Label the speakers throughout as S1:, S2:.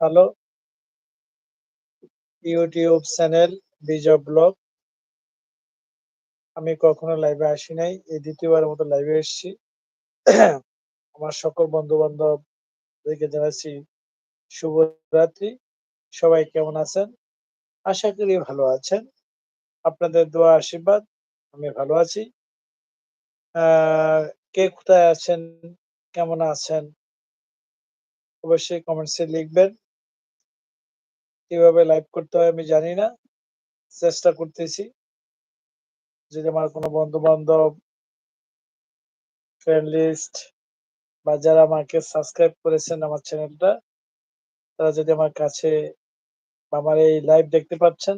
S1: ভালো YouTube channel বিজয় blog আমি কখনো লাইভে আসি নাই, এই দ্বিতীয়বারের মতো লাইভে এসেছি। আমার সকল বন্ধু বান্ধবদেরকে জানাচ্ছি শুভরাত্রি। সবাই কেমন আছেন? আশা করি ভালো আছেন। আপনাদের দোয়া, আশীর্বাদ, আমি ভালো আছি। কে কোথায় আছেন? কেমন আছেন? অবশ্যই কমেন্টসে লিখবেন। কীভাবে লাইভ করতে হয় আমি জানি না। চেষ্টা করতেছি। যদি আমার কোনো বন্ধু বান্ধব ফ্রেন্ড লিস্ট বা যারা আমাকে সাবস্ক্রাইব করেছেন আমার চ্যানেলটা তারা যদি আমার কাছে আমার এই লাইভ দেখতে পাচ্ছেন,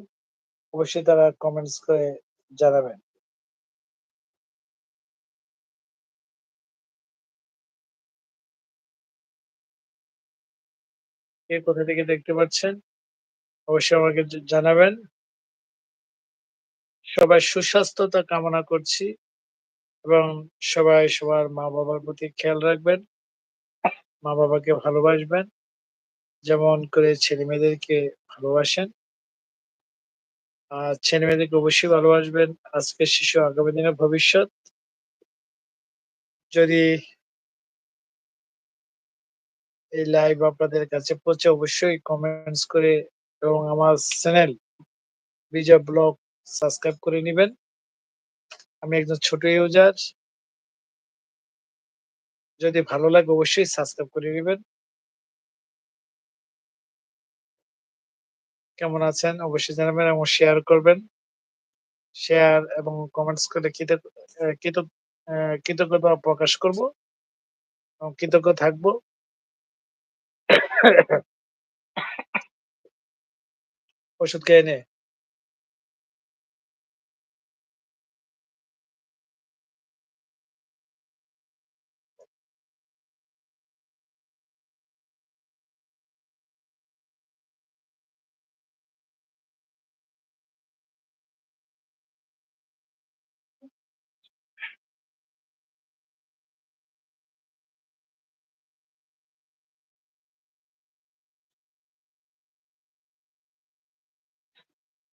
S1: অবশ্যই তারা কমেন্টস করে জানাবেন। কে কোথা থেকে দেখতে পাচ্ছেন, অবশ্যই আমাকে জানাবেন। সবাই সুস্বাস্থ্যতা কামনা করছি এবং সবাই সবার মা বাবার প্রতি খেয়াল রাখবেন মা বাবাকে ভালোবাসবেন, যেমন করে ছেলে মেয়েদেরকে ভালোবাসেন। আর ছেলে মেয়েদেরকে অবশ্যই ভালোবাসবেন। আজকের শিশু আগামী দিনের ভবিষ্যৎ। যদি এই লাইভ আপনাদের কাছে পৌঁছে অবশ্যই কমেন্টস করে এবং আমার চ্যানেল বিজয় ব্লগ সাবস্ক্রাইব করে নেবেন। আমি একজন ছোট ইউজার যদি ভালো লাগে অবশ্যই সাবস্ক্রাইব করে নেবেন। কেমন আছেন অবশ্যই জানাবেন এবং শেয়ার করবেন। শেয়ার এবং কমেন্টস করে কৃতজ্ঞতা প্রকাশ করব। এবং কৃতজ্ঞ থাকব। ওষুধ খেয়ে নে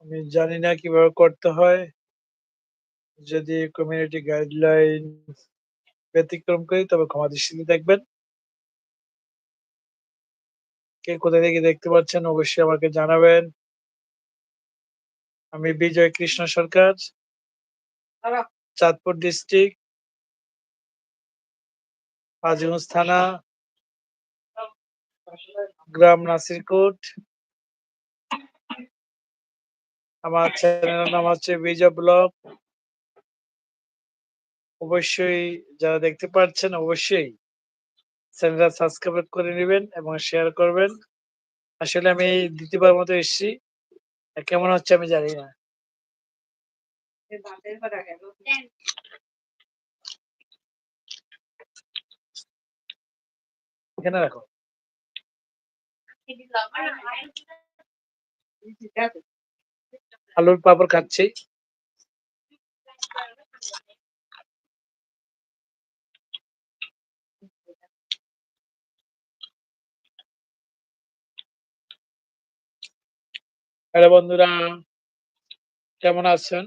S1: আমি জানি না কীভাবে করতে হয়। যদি কমিউনিটি গাইডলাইন ব্যতিক্রম করি তবে ক্ষমা দৃষ্টিতে দেখবেন। কে কোথা থেকে দেখতে পাচ্ছেন অবশ্যই আমাকে জানাবেন। আমি বিজয় কৃষ্ণ সরকার চাঁদপুর ডিস্ট্রিক্ট পাঁচগঞ্জ থানা গ্রাম নাসিরকোট। আমার চ্যানেলের নাম হচ্ছে বিজয় ব্লগ অবশ্যই যারা দেখতে পাচ্ছেন অবশ্যই চ্যানেলটা সাবস্ক্রাইব করে নেবেন এবং শেয়ার করবেন। আসলে আমি দ্বিতীয়বার মতো এসেছি। কেমন হচ্ছে আমি জানি না। এখানে রাখো। আলুর পাপড় খাচ্ছি হ্যালো বন্ধুরা, কেমন আছেন?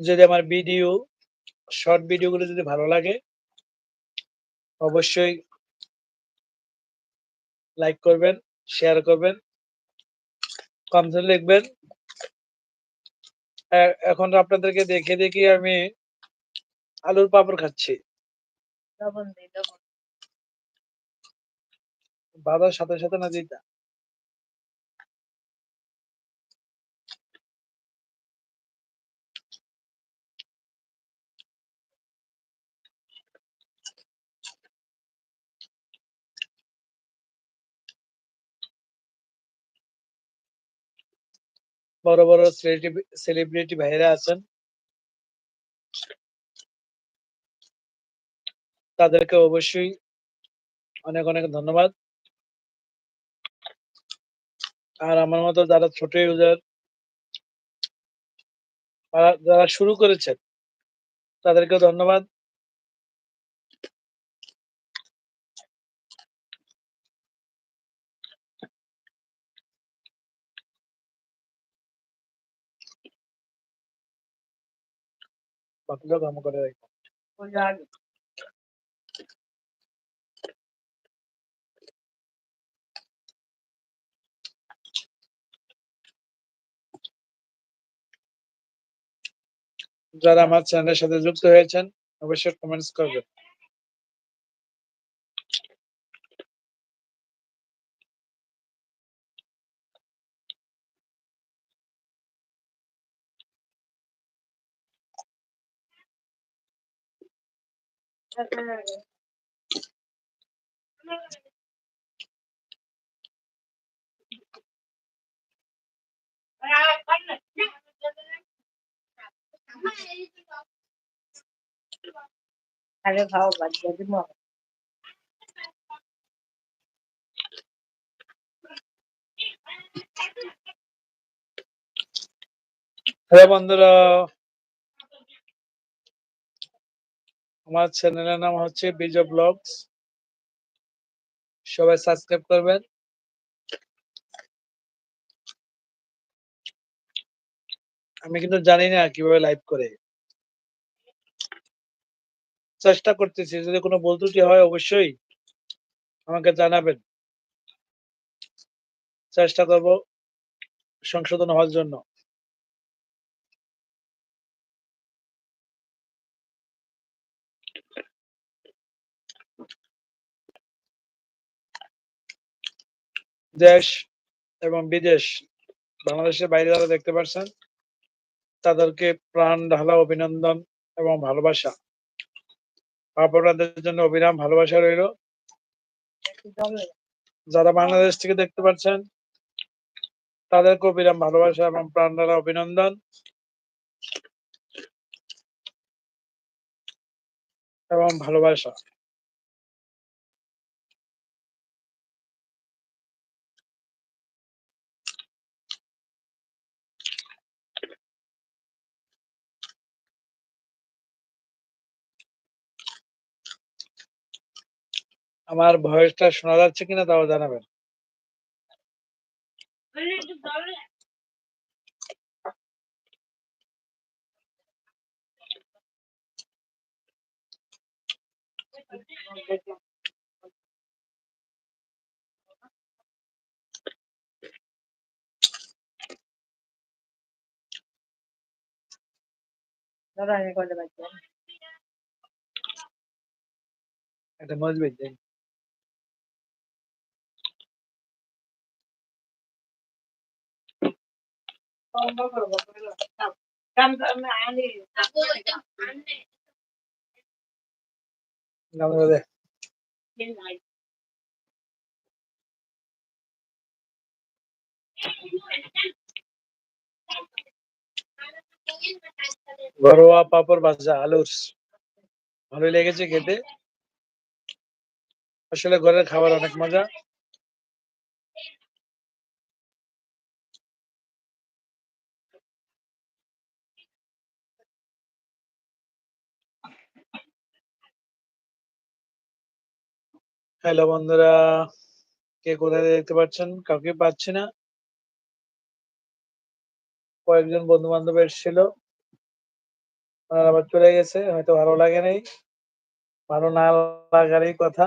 S1: যদি আমার ভিডিও, শর্ট ভিডিওগুলো যদি ভালো লাগে অবশ্যই লাইক করবেন শেয়ার করবেন কমেন্ট লিখবেন। এখন আপনাদেরকে দেখে দেখি আমি আলুর পাপড় খাচ্ছি। বাবার সাথে সাথে না দিতা বড় বড় সেলিব্রিটি ভাইরা আছেন তাদেরকে অবশ্যই অনেক অনেক ধন্যবাদ আর আমার মতো যারা ছোট ইউজার যারা শুরু করেছেন, তাদেরকেও ধন্যবাদ। বাকিরাও কাম করে রাখো। যারা আমার চ্যানেলের সাথে যুক্ত হয়েছেন অবশ্যই কমেন্টস করবেন।
S2: আরে খাও বাদ দিয়ে দিবো।
S1: হ্যালো বন্ধুরা আমার চ্যানেলের নাম হচ্ছে বিজয় ব্লগস। সবাই সাবস্ক্রাইব করবেন। আমি কিন্তু জানি না কীভাবে লাইভ করে। চেষ্টা করতেছি, যদি কোনো ভুল ত্রুটি হয় অবশ্যই আমাকে জানাবেন। চেষ্টা করব সংশোধন হওয়ার জন্য। দেশ এবং বিদেশ বাংলাদেশের বাইরে যারা দেখতে পাচ্ছেন তাদেরকে প্রাণ, ঢালা অভিনন্দন এবং ভালোবাসা। আপনাদের জন্য অবিরাম ভালোবাসা রইল। যারা বাংলাদেশ থেকে দেখতে পাচ্ছেন তাদেরকে অবিরাম ভালোবাসা এবং প্রাণ, ঢালা অভিনন্দন। এবং ভালোবাসা। আমার ভয়েসটা শোনা যাচ্ছে কিনা তাও জানাবেন
S2: একটু জল দে। আমি বাদ দিয়ে।
S1: এটা মজবুত ঘরোয়া পাপড় ভাজা আলুর ভালোই লেগেছে খেতে। আসলে ঘরের খাবার অনেক মজা। হ্যালো বন্ধুরা, কে কোথায় দেখতে পাচ্ছেন? কাউকে পাচ্ছি না। কয়েকজন বন্ধু বান্ধব এসেছিল আবার চলে গেছে, হয়তো ভালো লাগে নাই। ভালো না লাগারই কথা।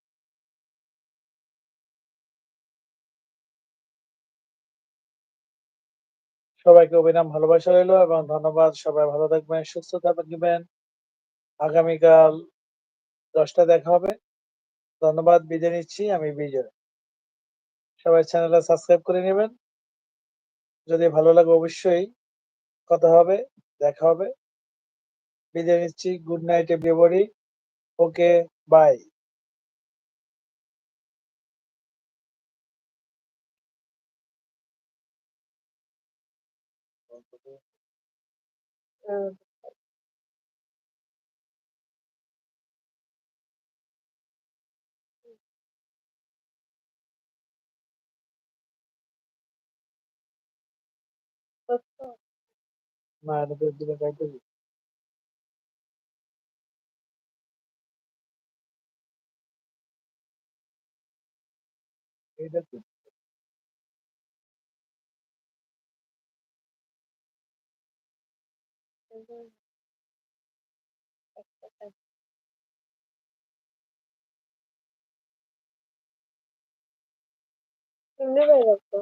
S1: সবাইকে অভিনাম, ভালোবাসা রইল এবং ধন্যবাদ। সবাই ভালো থাকবেন, সুস্থ থাকবেন। আগামীকাল দশটা দেখা হবে। ধন্যবাদ, বিদায় নিচ্ছি আমি বিজয়। সবাই চ্যানেলটা সাবস্ক্রাইব করে নেবেন। যদি ভালো লাগে অবশ্যই কথা হবে, দেখা হবে। বিদায় নিচ্ছি good night everybody okay bye
S3: hmm. আচ্ছা।
S1: না এটা তো দিলে কাইটে দিই। এইটা তো
S3: হুম। আচ্ছা, আচ্ছা। কেমনে বাইর করতো?